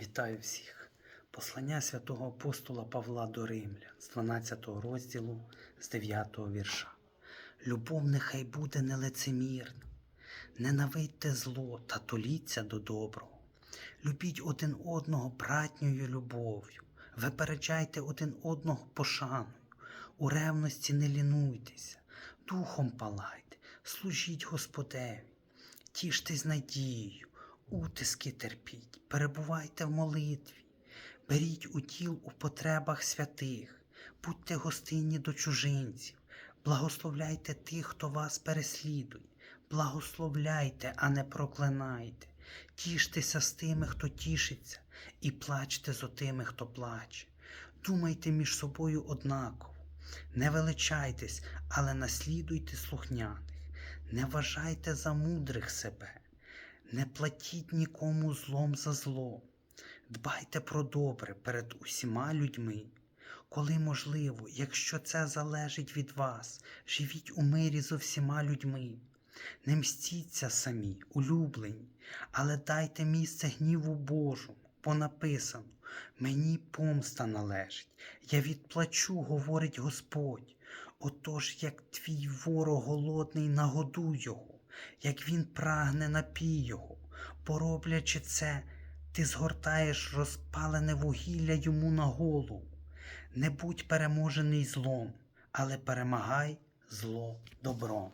Вітаю всіх! Послання святого апостола Павла до Римлян з 12 розділу з 9 вірша. Любов нехай буде нелицемірна, ненавидьте зло та толіться до доброго. Любіть один одного братньою любов'ю, випереджайте один одного пошаною, у ревності не лінуйтеся, духом палайте, служіть Господеві, тіштесь надією, утиски терпіть, перебувайте в молитві, беріть уділ у потребах святих, будьте гостинні до чужинців, благословляйте тих, хто вас переслідує, благословляйте, а не проклинайте, тіштеся з тими, хто тішиться, і плачте з отими, хто плаче. Думайте між собою однаково, не величайтесь, але наслідуйте слухняних, не вважайте за мудрих себе. Не платіть нікому злом за зло. Дбайте про добре перед усіма людьми. Коли можливо, якщо це залежить від вас, живіть у мирі з усіма людьми. Не мстіться самі, улюблені, але дайте місце гніву Божому, бо написано Мені помста належить, я відплачу, говорить Господь. Отож, як твій ворог голодний, нагодуй його як він прагне напій його. Пороблячи це, ти згортаєш розпалене вугілля йому на голову. Не будь переможений злом, але перемагай зло добром.